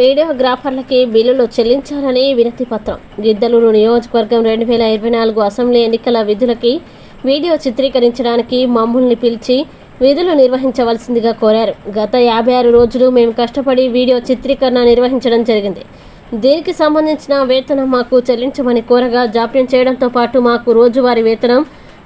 వీడియోగ్రాఫర్లకి బిల్లులు చెల్లించాలని వినతి పత్రం. గిద్దలూరు నియోజకవర్గం రెండు వేల ఇరవై నాలుగు అసెంబ్లీ ఎన్నికల విధులకి వీడియో చిత్రీకరించడానికి మమ్మల్ని పిలిచి విధులు నిర్వహించవలసిందిగా కోరారు. గత యాభై ఆరు రోజులు మేము కష్టపడి వీడియో చిత్రీకరణ నిర్వహించడం జరిగింది. దీనికి సంబంధించిన వేతనం మాకు చెల్లించమని కోరగా జాప్యం చేయడంతో పాటు మాకు రోజువారీ వేతనం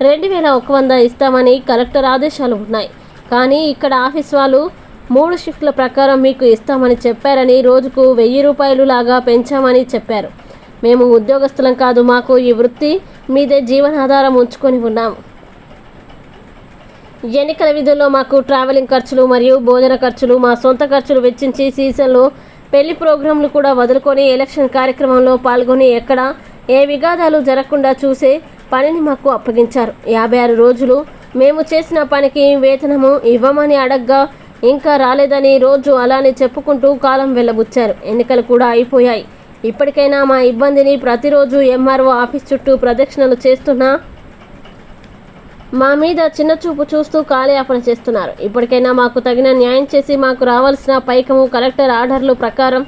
రెండు వేల ఒక వంద ఇస్తామని కలెక్టర్ ఆదేశాలు ఉన్నాయి. కానీ ఇక్కడ ఆఫీస్ వాళ్ళు మూడు షిఫ్ట్ల ప్రకారం మీకు ఇస్తామని చెప్పారని రోజుకు వెయ్యి రూపాయలు లాగా పెంచామని చెప్పారు. మేము ఉద్యోగస్తులం కాదు మాకు ఈ వృత్తి మీదే జీవనాధారం ఉంచుకొని ఉన్నాము ఎన్నికల విధుల్లో మాకు ట్రావెలింగ్ ఖర్చులు మరియు భోజన ఖర్చులు మా సొంత ఖర్చులు వెచ్చించి సీజన్లో పెళ్ళి ప్రోగ్రాంలు కూడా వదులుకొని ఎలక్షన్ కార్యక్రమంలో పాల్గొని ఎక్కడ ఏ విఘాతాలు జరగకుండా చూసే పనిని మాకు అప్పగించారు. యాభై ఆరు రోజులు మేము చేసిన పనికి వేతనము ఇవ్వమని అడగ్గా ఇంకా రాలేదని రోజు అలానే చెప్పుకుంటూ కాలం వెళ్ళబుచ్చారు. ఎన్నికలు కూడా అయిపోయాయి. ఇప్పటికైనా మా ఇబ్బందిని ప్రతిరోజు ఎంఆర్ఓ ఆఫీస్ చుట్టూ ప్రదక్షిణలు చేస్తున్నా మా మీద చిన్న చూపు చూస్తూ కాలయాపన చేస్తున్నారు. ఇప్పటికైనా మాకు తగిన న్యాయం చేసి మాకు రావాల్సిన పైకము కలెక్టర్ ఆర్డర్లు ప్రకారం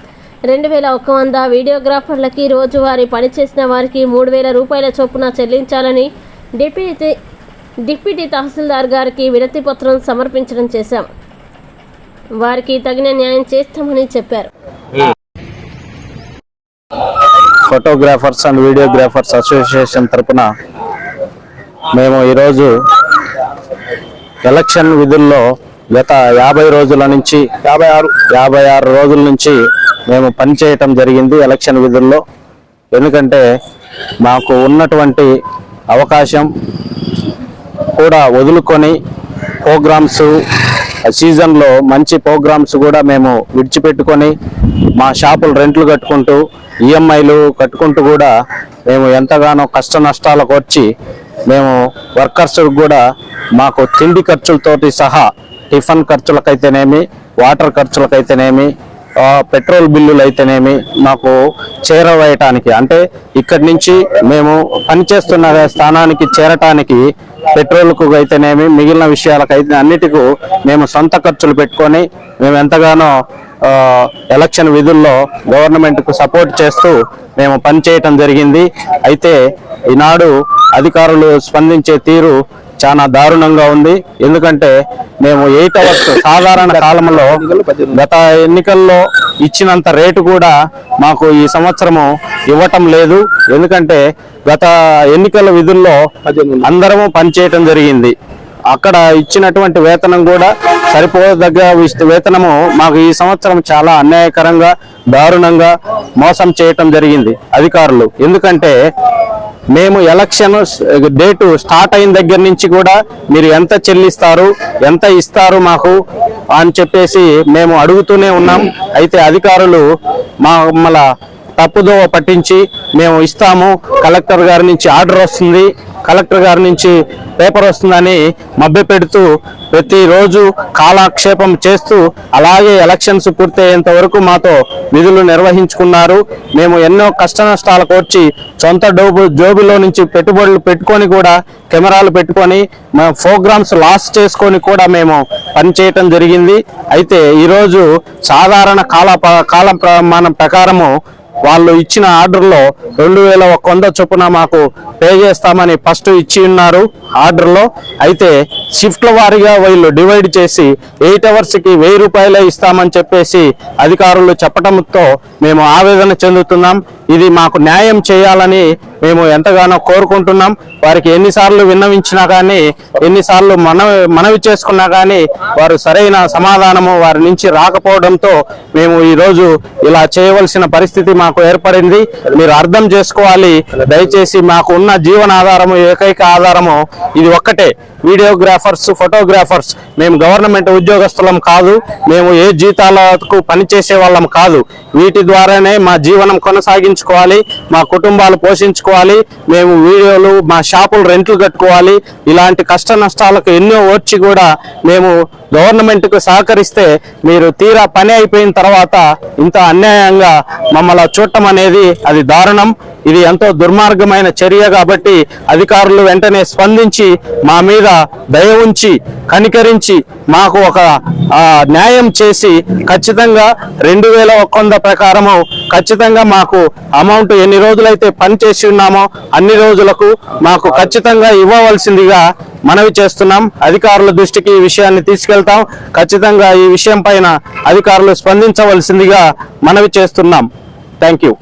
రెండు వేల ఒక్క వంద వీడియోగ్రాఫర్లకి రోజువారీ పనిచేసిన వారికి మూడు వేల రూపాయల చొప్పున చెల్లించాలని డిప్యూటీ డిప్యూటీ తహసీల్దార్ గారికి వినతి పత్రం సమర్పించడం చేశాం. వారికి తగిన న్యాయం చేస్తామని చెప్పారు. ఫోటోగ్రాఫర్స్ అండ్ వీడియోగ్రాఫర్స్ అసోసియేషన్ తరపున మేము ఈరోజు ఎలక్షన్ విధుల్లో గత యాభై రోజుల నుంచి యాభై ఆరు యాభై ఆరు రోజుల నుంచి మేము పనిచేయటం జరిగింది ఎలక్షన్ విధుల్లో. ఎందుకంటే మాకు ఉన్నటువంటి అవకాశం కూడా వదులుకొని ప్రోగ్రామ్స్ సీజన్లో మంచి ప్రోగ్రామ్స్ కూడా మేము విడిచిపెట్టుకొని మా షాపులు రెంట్లు కట్టుకుంటూ ఈఎంఐలు కట్టుకుంటూ కూడా మేము ఎంతగానో కష్ట నష్టాలకు వచ్చి మేము వర్కర్స్ కూడా మాకు తిండి ఖర్చులతోటి సహా టిఫిన్ ఖర్చులకైతేనేమి వాటర్ ఖర్చులకైతేనేమి పెట్రోల్ బిల్లులు అయితేనేమి మాకు చేరవేయటానికి. అంటే ఇక్కడి నుంచి మేము పనిచేస్తున్న స్థానానికి చేరటానికి పెట్రోల్కు అయితేనేమి మిగిలిన విషయాలకైతే అన్నిటికీ మేము సొంత ఖర్చులు పెట్టుకొని మేము ఎంతగానో ఎలక్షన్ విధుల్లో గవర్నమెంట్కు సపోర్ట్ చేస్తూ మేము పనిచేయటం జరిగింది. అయితే ఈనాడు అధికారులు స్పందించే తీరు చాలా దారుణంగా ఉంది. ఎందుకంటే మేము ఎయిట్ అవర్స్ సాధారణ కాలంలో గత ఎన్నికల్లో ఇచ్చినంత రేటు కూడా మాకు ఈ సంవత్సరము ఇవ్వటం లేదు. ఎందుకంటే గత ఎన్నికల విధుల్లో అందరము పనిచేయటం జరిగింది. అక్కడ ఇచ్చినటువంటి వేతనం కూడా సరిపోదగ్గ వేతనము మాకు ఈ సంవత్సరం చాలా అన్యాయకరంగా దారుణంగా మోసం చేయటం జరిగింది అధికారులు. ఎందుకంటే మేము ఎలక్షన్ డేటు స్టార్ట్ అయిన దగ్గర నుంచి కూడా మీరు ఎంత చెల్లిస్తారు ఎంత ఇస్తారు మాకు అని చెప్పేసి మేము అడుగుతూనే ఉన్నాం. అయితే అధికారులు మా మళ్ళా తప్పుదోవ పట్టించి మేము ఇస్తాము. కలెక్టర్ గారి నుంచి ఆర్డర్ వస్తుంది. కలెక్టర్ గారి నుంచి పేపర్ వస్తుందని మభ్యపెడుతూ ప్రతిరోజు కాలక్షేపం చేస్తూ అలాగే ఎలక్షన్స్ పూర్తయ్యేంత వరకు మాతో విధులు నిర్వహించుకున్నారు. మేము ఎన్నో కష్ట నష్టాలకు వచ్చి సొంత డోబు జోబులో నుంచి పెట్టుబడులు పెట్టుకొని కూడా కెమెరాలు పెట్టుకొని మా ప్రోగ్రామ్స్ లాస్ చేసుకొని కూడా మేము పనిచేయటం జరిగింది. అయితే ఈరోజు సాధారణ కాల కాల ప్రమాణం ప్రకారము వాళ్ళు ఇచ్చిన ఆర్డర్లో రెండు వేల ఒక వంద చొప్పున మాకు పే చేస్తామని ఫస్ట్ ఇచ్చి ఉన్నారు ఆర్డర్లో. అయితే షిఫ్ట్ల వారీగా వీళ్ళు డివైడ్ చేసి ఎయిట్ అవర్స్కి వెయ్యి రూపాయలే ఇస్తామని చెప్పేసి అధికారులు చెప్పడంతో మేము ఆవేదన చెందుతున్నాం. ఇది మాకు న్యాయం చేయాలని మేము ఎంతగానో కోరుకుంటున్నాం. వారికి ఎన్నిసార్లు విన్నవించినా కానీ ఎన్నిసార్లు మనవి మనవి చేసుకున్నా కానీ వారు సరైన సమాధానము వారి నుంచి రాకపోవడంతో మేము ఈరోజు ఇలా చేయవలసిన పరిస్థితి మాకు ఏర్పడింది. మీరు అర్థం చేసుకోవాలి. దయచేసి మాకు ఉన్న జీవనాధారము ఏకైక ఆధారము ఇది ఒక్కటే. వీడియోగ్రాఫర్స్ ఫోటోగ్రాఫర్స్ మేము గవర్నమెంట్ ఉద్యోగస్తులం కాదు మేము ఏ జీతాలకు పనిచేసే వాళ్ళం కాదు. వీటి ద్వారానే మా జీవనం కొనసాగించుకోవాలి మా కుటుంబాలు పోషించుకోవాలి మేము వీడియోలు మా షాపులు రెంట్లు కట్టుకోవాలి. ఇలాంటి కష్ట నష్టాలకు ఎన్నో ఓర్చి కూడా మేము గవర్నమెంట్కు సహకరిస్తే మీరు తీరా పని అయిపోయిన తర్వాత ఇంత అన్యాయంగా మమ్మల్ని చూడటం అనేది అది దారుణం. ఇది ఎంతో దుర్మార్గమైన చర్య కాబట్టి అధికారులు వెంటనే స్పందించి మా మీద దయ ఉంచి కనికరించి మాకు ఒక న్యాయం చేసి ఖచ్చితంగా రెండు వేల ఒక్కంద ప్రకారము ఖచ్చితంగా మాకు అమౌంట్ ఎన్ని రోజులైతే పని చేసి ఉన్నామో అన్ని రోజులకు మాకు ఖచ్చితంగా ఇవ్వవలసిందిగా మనవి చేస్తున్నాం. అధికారుల దృష్టికి ఈ విషయాన్ని తీసుకెళ్తాం. ఖచ్చితంగా ఈ విషయం పైన అధికారులు స్పందించవలసిందిగా మనవి చేస్తున్నాం. Thank you.